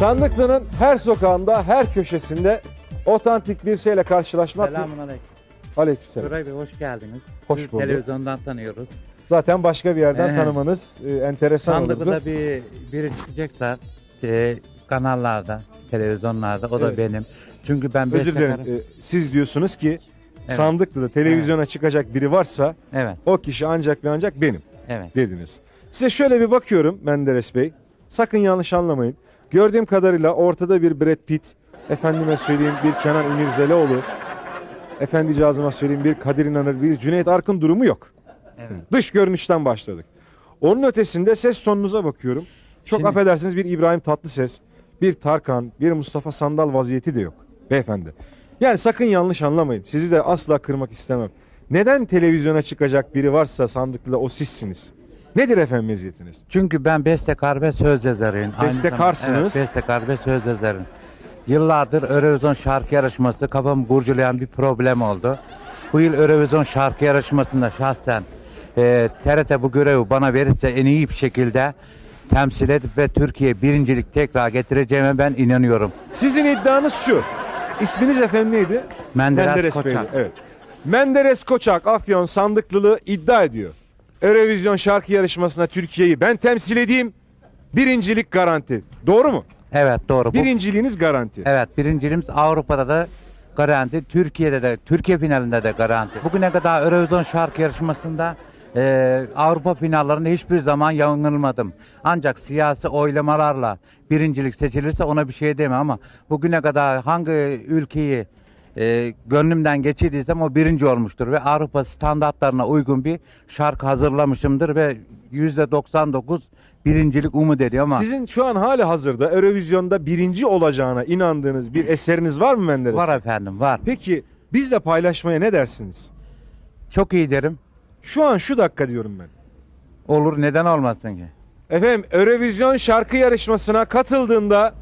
Sandıklı'nın her sokağında, her köşesinde otantik bir şeyle karşılaşmak. Selamun aleyküm. Aleykümselam. Turay Bey hoş geldiniz. Hoş Sizi bulduk. Televizyondan tanıyoruz. Zaten başka bir yerden Ee, tanımanız e, enteresan olurdu. Sandıkta bir biri çıkacaksa e, kanallarda, televizyonlarda o da Evet. benim. Çünkü ben Özür dilerim. bestekarım. e, siz diyorsunuz ki Evet. Sandıklı'da televizyona çıkacak biri varsa Evet, o kişi ancak ve ancak benim evet. dediniz. Size şöyle bir bakıyorum Menderes Bey. Sakın yanlış anlamayın. Gördüğüm kadarıyla ortada bir Brad Pitt, efendime söyleyeyim bir Kenan İmirzalıoğlu, efendicazıma söyleyeyim bir Kadir İnanır, bir Cüneyt Arkın durumu yok. evet. Dış görünüşten başladık. Onun ötesinde ses tonunuza bakıyorum. Çok Şimdi- affedersiniz bir İbrahim Tatlıses, bir Tarkan, bir Mustafa Sandal vaziyeti de yok beyefendi. Yani sakın yanlış anlamayın. Sizi de asla kırmak istemem. Neden televizyona çıkacak biri varsa sandıkta o sizsiniz? Nedir efendim meziyetiniz? Çünkü ben bestekar ve söz yazarıyım. Aynı Bestekarsınız. zamanda- Evet, bestekar ve söz yazarıyım. Yıllardır Eurovision şarkı yarışması kafamı kurcalayan bir problem oldu. Bu yıl Eurovision şarkı yarışmasında şahsen e, TRT bu görevi bana verirse en iyi bir şekilde temsil edip ve Türkiye birincilik tekrar getireceğime ben inanıyorum. Sizin iddianız şu. İsminiz efendim neydi? Menderes, Bey'di, Koçak. Evet. Menderes Koçak Afyon Sandıklılığı iddia ediyor. Eurovision şarkı yarışmasına Türkiye'yi ben temsil edeyim. Birincilik garanti. Doğru mu? Evet doğru. Bu- Birinciliğiniz garanti. Evet birinciliğimiz Avrupa'da da garanti, Türkiye'de de, Türkiye finalinde de garanti. Bugüne kadar Eurovision şarkı yarışmasında e, Avrupa finallerinde hiçbir zaman yanılmadım. Ancak siyasi oylamalarla birincilik seçilirse ona bir şey demem ama bugüne kadar hangi ülkeyi e, gönlümden geçirdiysem o birinci olmuştur ve Avrupa standartlarına uygun bir şarkı hazırlamışımdır ve %99 birincilik umut ediyor ama Sizin şu an hali hazırda Eurovision'da birinci olacağına inandığınız bir eseriniz var mı Menderes? var efendim var. Peki bizle paylaşmaya ne dersiniz? Çok iyi derim. Şu an şu dakika diyorum ben. Olur neden olmasın ki? Efendim Eurovision şarkı yarışmasına katıldığında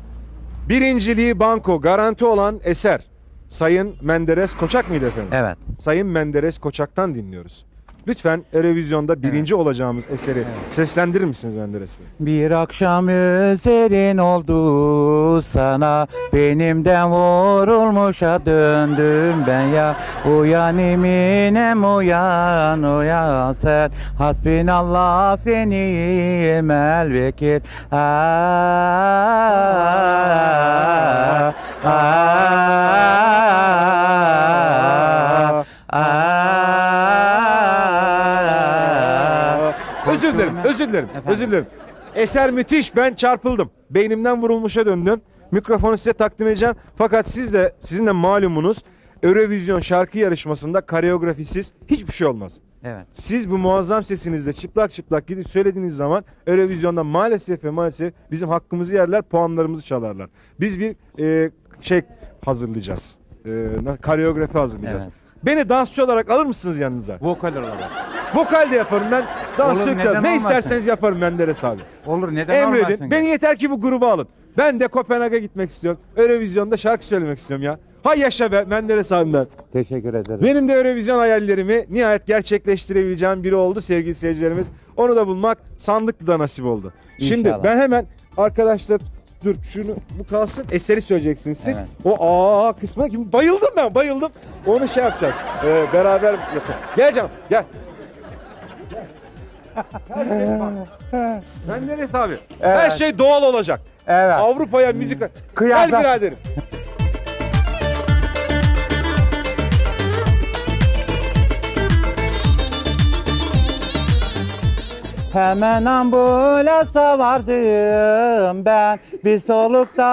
birinciliği banko garanti olan eser Sayın Menderes Koçak mıydı efendim? Evet. Sayın Menderes Koçak'tan dinliyoruz. Lütfen Eurovision'da birinci olacağımız eseri seslendirir misiniz Menderes Bey? Bir akşam üzerin oldu sana Benimden vurulmuşa döndüm ben ya. Uyan eminem uyan uyan sen. Hasbinallah feniyim el vekil Ah, ah, ah, ah. Özür dilerim, özür dilerim, Efendim? özür dilerim. Eser müthiş, ben çarpıldım. Beynimden vurulmuşa döndüm. Mikrofonu size takdim edeceğim. Fakat siz de, sizin de malumunuz Eurovision şarkı yarışmasında koreografisiz hiçbir şey olmaz. Evet. Siz bu muazzam sesinizle çıplak çıplak gidip söylediğiniz zaman Eurovision'da maalesef ve maalesef bizim hakkımızı yerler, puanlarımızı çalarlar. Biz bir e, şey hazırlayacağız. E, koreografi hazırlayacağız. Evet. Beni dansçı olarak alır mısınız yanınıza? Vokal olarak. Vokal de yaparım ben. Dansçı Olur, da- neden ne olmasın? isterseniz yaparım Menderes abi. Olur neden olmasın Emredin. ki? Beni yeter ki bu gruba alın. Ben de Kopenhag'a gitmek istiyorum. Eurovision'da şarkı söylemek istiyorum ya. Hay yaşa be Menderes abimden. Teşekkür ederim. Benim de Eurovision hayallerimi nihayet gerçekleştirebileceğim biri oldu sevgili seyircilerimiz. Onu da bulmak sandıklıda nasip oldu. Şimdi İnşallah. ben hemen arkadaşlar dur şunu bu kalsın eseri söyleyeceksiniz siz. Evet. O aa kısmına kim bayıldım ben bayıldım. Onu şey yapacağız. Ee, beraber yapalım. Gel canım gel. Her şey bak. Menderes abi. Her Evet. şey doğal olacak. Evet. Avrupa'ya müzik. Kıyafet- Gel Hemen ambulansa vardım ben. Bir solukta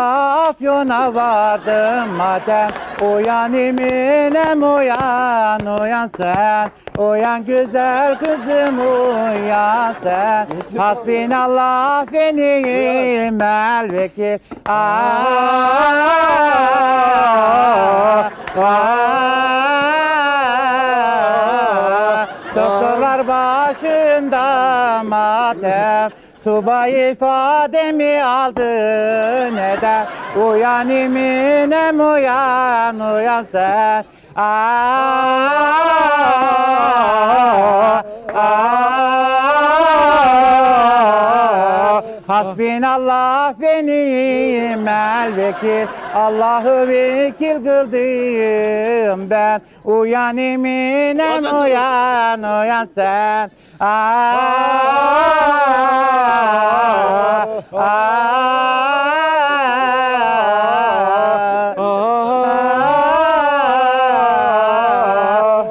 afyona vardım. Madem Uyan eminem uyan uyan sen. Uyan güzel kızım uyan sen. Hasbinallah benim el vekil. Ah, ah, ah. Matem Subay ifademi aldı? Neden Uyan eminem uyan uyan sen? Ah, ah, Hasbinallah ve ni'mel vekil Allah'ı vekil kıldım ben. Uyan eminem uyan uyan sen. Ah, ah.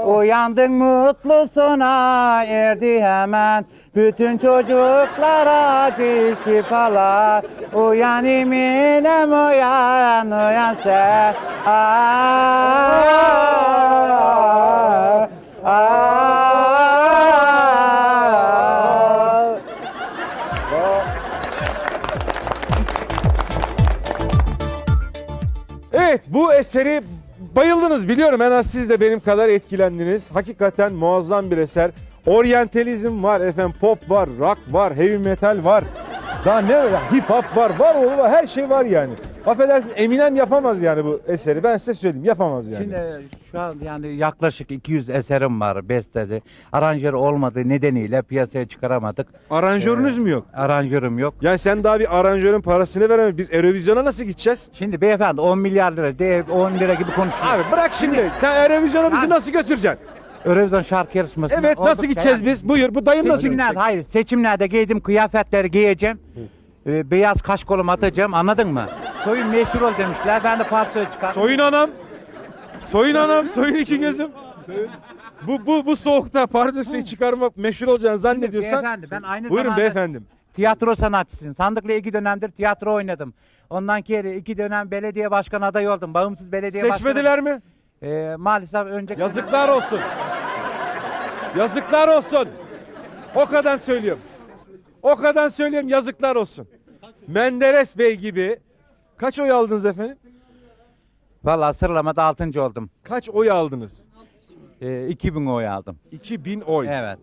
Uyandın mutlu sona erdi hemen bütün çocuklara bir şifalar Uyan eminem uyan uyan sen ah, ah. Evet bu eseri bayıldınız biliyorum en az siz de benim kadar etkilendiniz. Hakikaten muazzam bir eser. Oryantalizm var efendim pop var, rock var, heavy metal var. Daha ne var? Hip hop var, var oğlu var, her şey var yani. Affedersiniz Eminem yapamaz yani bu eseri. Ben size söyleyeyim yapamaz yani. Şimdi şu an yani yaklaşık 200 eserim var bestede. Aranjör olmadığı nedeniyle piyasaya çıkaramadık. Aranjörünüz mü yok? Aranjörüm yok. Yani sen daha bir aranjörün parasını veremedin. Biz Eurovizyona nasıl gideceğiz? Şimdi beyefendi 10 milyar lira değil 10 lira gibi konuşuyor. Abi bırak şimdi. Sen Eurovizyona bizi nasıl götüreceksin? Eurovision şarkı yarışması. Evet nasıl gideceğiz biz? Buyur bu dayım nasıl Seçimler, gidecek? hayır seçimlerde giydim kıyafetleri giyeceğim. Ee, beyaz kaş kolumu atacağım anladın mı? Soyun meşhur ol demişler ben de paltoya çıkar. Soyun anam. Soyun anam, soyun iki gözüm. Bu bu bu soğukta pardösüyü çıkarmak meşhur olacağını zannediyorsan. Beyefendi ben aynı Buyurun zamanda beyefendim. tiyatro sanatçısıyım. Sandıkla iki dönemdir tiyatro oynadım. Ondan kere iki dönem belediye başkan adayı oldum. Bağımsız belediye Seçmediler mi? başkanı. Ee, maalesef önceki Yazıklar olsun. Yazıklar olsun. O kadar söylüyorum. O kadar söylüyorum yazıklar olsun. Menderes Bey gibi kaç oy aldınız efendim? Valla sıralamada altıncı oldum. Kaç oy aldınız? Ee, 2000 oy aldım. 2000 oy. Evet.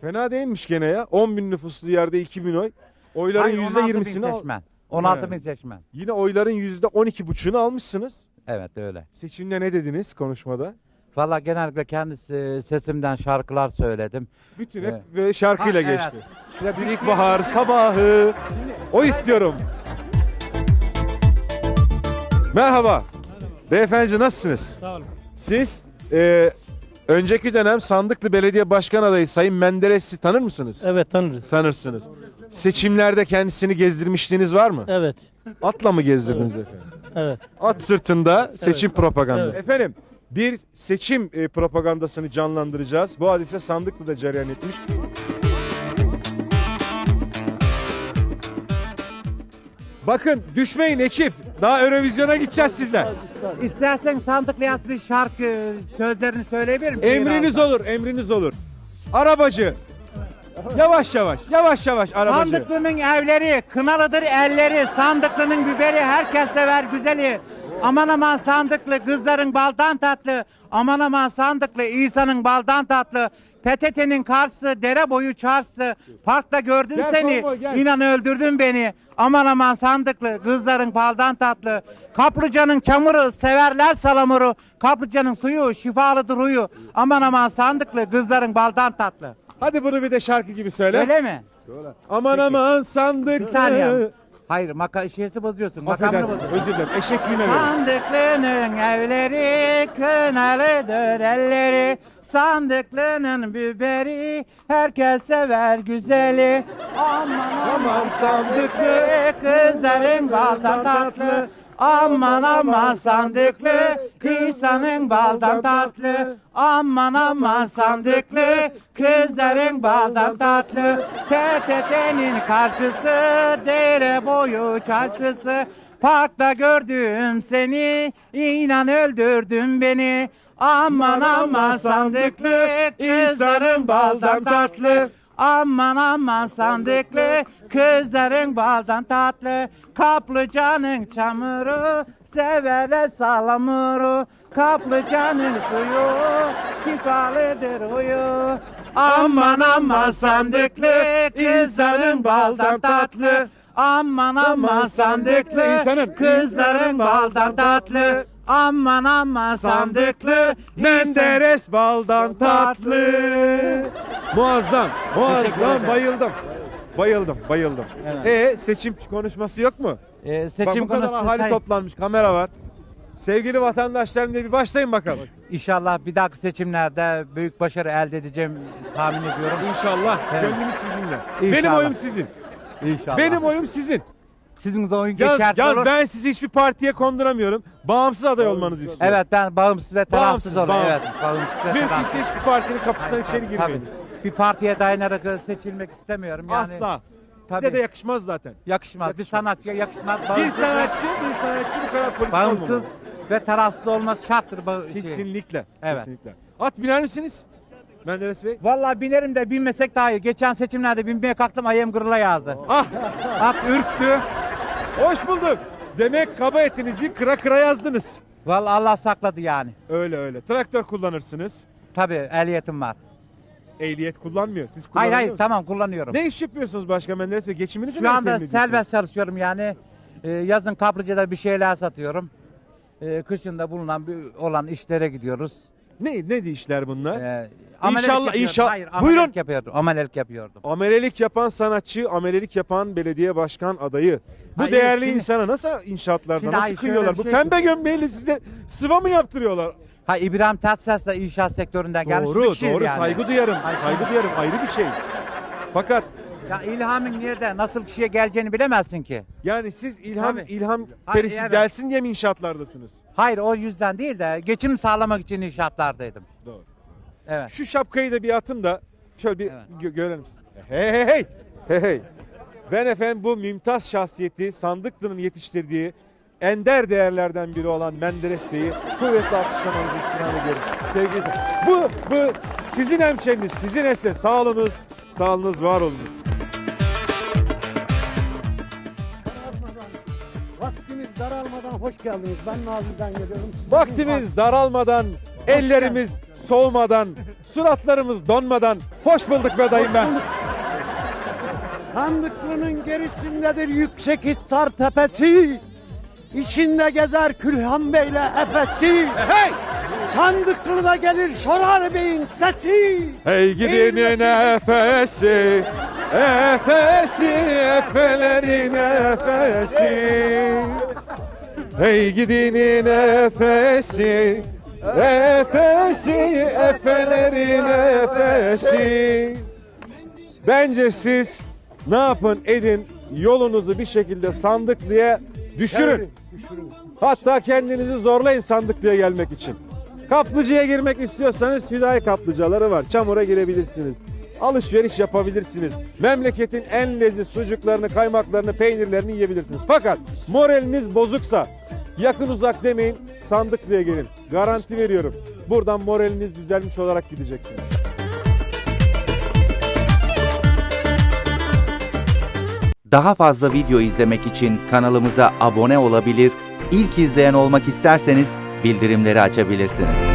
Fena değilmiş gene ya. 10 bin nüfuslu yerde 2000 oy. Oyların Hayır, yüzde 16 bin %20'sini al. seçmen. 16 He. bin seçmen. Yine oyların yüzde 12 buçuğunu almışsınız. Evet öyle. Seçimde ne dediniz konuşmada? Valla genellikle kendi e, sesimden şarkılar söyledim. Bütün Evet. hep böyle şarkıyla Ha, evet. geçti. İşte bir ilkbahar sabahı. O istiyorum. Merhaba. Beyefendi nasılsınız? Sağ olun. Siz e, önceki dönem Sandıklı Belediye Başkan adayı Sayın Menderes'i tanır mısınız? Evet tanırız. Tanırsınız. Seçimlerde kendisini gezdirmişliğiniz var mı? Evet. Atla mı gezdirdiniz efendim? Evet. At sırtında seçim propagandası. Evet. Efendim bir seçim e, propagandasını canlandıracağız. Bu hadise Sandıklı'da cereyan etmiş. Bakın düşmeyin ekip. Daha Eurovizyona gideceğiz sizler. İstersen sandıkla yaz bir şarkı sözlerini söyleyebilir misin? Emriniz olur, emriniz olur. Arabacı. Yavaş yavaş, yavaş yavaş arabacı. Sandıklının evleri, kınalıdır elleri, sandıklının biberi herkes sever güzeli. Aman aman sandıklı kızların baldan tatlı. Aman aman sandıklı İsa'nın baldan tatlı. PTT'nin karşısı, dere boyu çarşısı. Parkta gördüm Gel seni, Konvoy, gel. inan öldürdün beni. Aman aman sandıklı, kızların baldan tatlı. Kaplıcanın çamuru, severler salamuru. Kaplıcanın suyu, şifalıdır huyu. Aman aman sandıklı, kızların baldan tatlı. Hadi bunu bir de şarkı gibi söyle. Öyle mi? Aman aman sandık. Bir saniye. Hayır, maka şeysi bozuyorsun. Makamını Affedersin, bozuyorsun. özür dilerim. Eşekliğime verin. Sandıklının evleri kınalıdır elleri. Sandıklının biberi herkes sever güzeli. Aman aman sandıklı kızların baldan tatlı. Aman aman sandıklı İsa'nın baldan tatlı. Aman aman sandıklı kızların baldan tatlı. PTT'nin karşısı dere boyu çarşısı. Parkta gördüm seni, inan öldürdün beni. Aman aman sandıklı, kızların baldan tatlı. Aman aman sandıklı, kızların baldan tatlı. Kaplıcanın çamuru, severler salamuru. Kaplıcanın suyu, şifalıdır huyu. Aman aman sandıklı, kızların baldan tatlı. Aman aman sandıklı, İnsanın- kızların baldan tatlı. Aman aman sandıklı, Menderes baldan tatlı. Muazzam, muazzam bayıldım. Bayıldım, bayıldım. Evet. E seçim konuşması yok mu? Ee, Bak seçim bu kadar konusu ahali toplanmış, kamera var. Sevgili vatandaşlarım diye bir başlayın bakalım. İnşallah bir dahaki seçimlerde büyük başarı elde edeceğim tahmin ediyorum. İnşallah. Evet. Gönlümüz sizinle. Benim İnşallah. oyum sizin. İnşallah. Benim oyum sizin. Sizin de oyun Yaz, geçerse yaz olur. ben sizi hiçbir partiye konduramıyorum. Bağımsız aday olmanızı istiyorum. Evet ben bağımsız ve tarafsız olayım. bağımsız. Evet, bağımsız ve Mümkünse hiçbir partinin kapısından Hayır, içeri girmeyiniz. tabii. Bir partiye dayanarak seçilmek istemiyorum. Yani Asla. Size Tabii. de yakışmaz zaten. Yakışmaz. Bir Yakışmaz. sanatçıya yakışmaz. Bir sanatçı, bir sanatçı bu kadar politik bağımsız olmamalı. ve tarafsız olması şarttır. şey. Kesinlikle. Evet. Kesinlikle. At biner misiniz? Menderes Bey. Vallahi binerim de binmesek daha iyi. Geçen seçimlerde binmeye kalktım ayağım kırıla yazdı. Ah At ürktü. Hoş bulduk. Demek kaba etinizi kıra kıra yazdınız. Vallahi Allah sakladı yani. Öyle öyle. Traktör kullanırsınız. Tabii ehliyetim var. Ehliyet kullanmıyor. Siz Hayır kullanıyor hayır musunuz? tamam kullanıyorum. Ne iş yapıyorsunuz başka Menderes Bey? Geçiminizi mi Şu anda temin ediyorsunuz? serbest çalışıyorum yani. Ee, yazın kaplıcada bir şeyler satıyorum. Ee, kışın da bulunan bir, olan işlere gidiyoruz. Ne ne işler bunlar? Ee, amelelik İnşallah, yapıyordum. inşallah. Hayır, Buyurun. amelelik yapıyordum. Amelelik yapıyordum. Amelelik yapan sanatçı, amelelik yapan belediye başkan adayı. Bu Hayır, değerli şimdi- insana nasıl inşaatlarda Şimdi nasıl hayır, şöyle kıyıyorlar? bir Bu şey pembe gömleğiyle size sıva mı yaptırıyorlar? Ha İbrahim Tatlıses de inşaat sektöründen gelmiş bir doğru, kişi doğru. yani. Saygı duyarım. Ay, saygı duyarım. Ayrı bir şey. Fakat Ya ilhamın nerede, nasıl kişiye geleceğini bilemezsin ki. yani siz ilham Tabii. ilham Hayır, perisi evet. gelsin diye mi inşaatlardasınız? Hayır o yüzden değil de geçim sağlamak için inşaatlardaydım. Doğru. Evet. Şu şapkayı da bir atın da şöyle bir Evet. gö- görelim. Hey hey hey. Hey hey. Ben efendim bu mümtaz şahsiyeti Sandıklı'nın yetiştirdiği ender değerlerden biri olan Menderes Bey'i kuvvetli alkışlamanızı istirham ediyorum. Sevgili Bu, bu sizin hemşeriniz, sizin eser. Sağ olunuz, sağ olunuz, var olunuz. Hoş geldiniz. Ben Nazilli'den geliyorum. Sizin Vaktimiz daralmadan, ellerimiz soğumadan, suratlarımız donmadan hoş bulduk be dayım ben. Sandıklının gerisindedir yüksek Hissar tepesi. İçinde gezer Külhan Bey'le efesi. Hey! Sandıklı'da gelir Şorar Bey'in sesi. Hey gidin nefesi, efesi, efelerin efesi. Hey gidin nefesi, efesi, efelerin efesi. Bence siz ne yapın edin yolunuzu bir şekilde sandıklıya düşürün. Hatta kendinizi zorlayın sandıklıya gelmek için. Kaplıcıya girmek istiyorsanız Hüdayi kaplıcaları var. Çamura girebilirsiniz. Alışveriş yapabilirsiniz. Memleketin en leziz sucuklarını, kaymaklarını, peynirlerini yiyebilirsiniz. Fakat moraliniz bozuksa yakın uzak demeyin sandıklıya gelin. Garanti veriyorum. Buradan moraliniz düzelmiş olarak gideceksiniz. Daha fazla video izlemek için kanalımıza abone olabilir, ilk izleyen olmak isterseniz bildirimleri açabilirsiniz.